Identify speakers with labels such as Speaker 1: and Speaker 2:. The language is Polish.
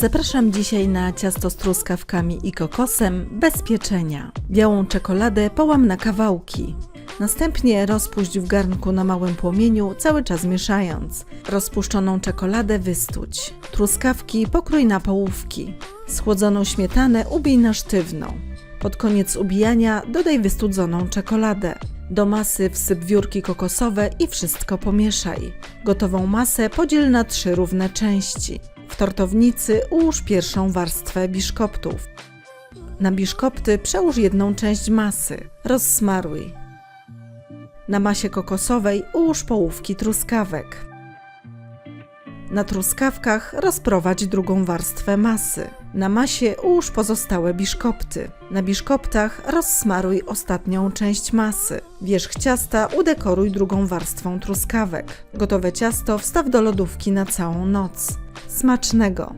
Speaker 1: Zapraszam dzisiaj na ciasto z truskawkami i kokosem bez pieczenia. Białą czekoladę połam na kawałki. Następnie rozpuść w garnku na małym płomieniu, cały czas mieszając. Rozpuszczoną czekoladę wystuć. Truskawki pokrój na połówki. Schłodzoną śmietanę ubij na sztywno. Pod koniec ubijania dodaj wystudzoną czekoladę. Do masy wsyp wiórki kokosowe i wszystko pomieszaj. Gotową masę podziel na trzy równe części. W tortownicy ułóż pierwszą warstwę biszkoptów. Na biszkopty przełóż jedną część masy. Rozsmaruj. Na masie kokosowej ułóż połówki truskawek. Na truskawkach rozprowadź drugą warstwę masy. Na masie ułóż pozostałe biszkopty. Na biszkoptach rozsmaruj ostatnią część masy. Wierzch ciasta udekoruj drugą warstwą truskawek. Gotowe ciasto wstaw do lodówki na całą noc. Smacznego!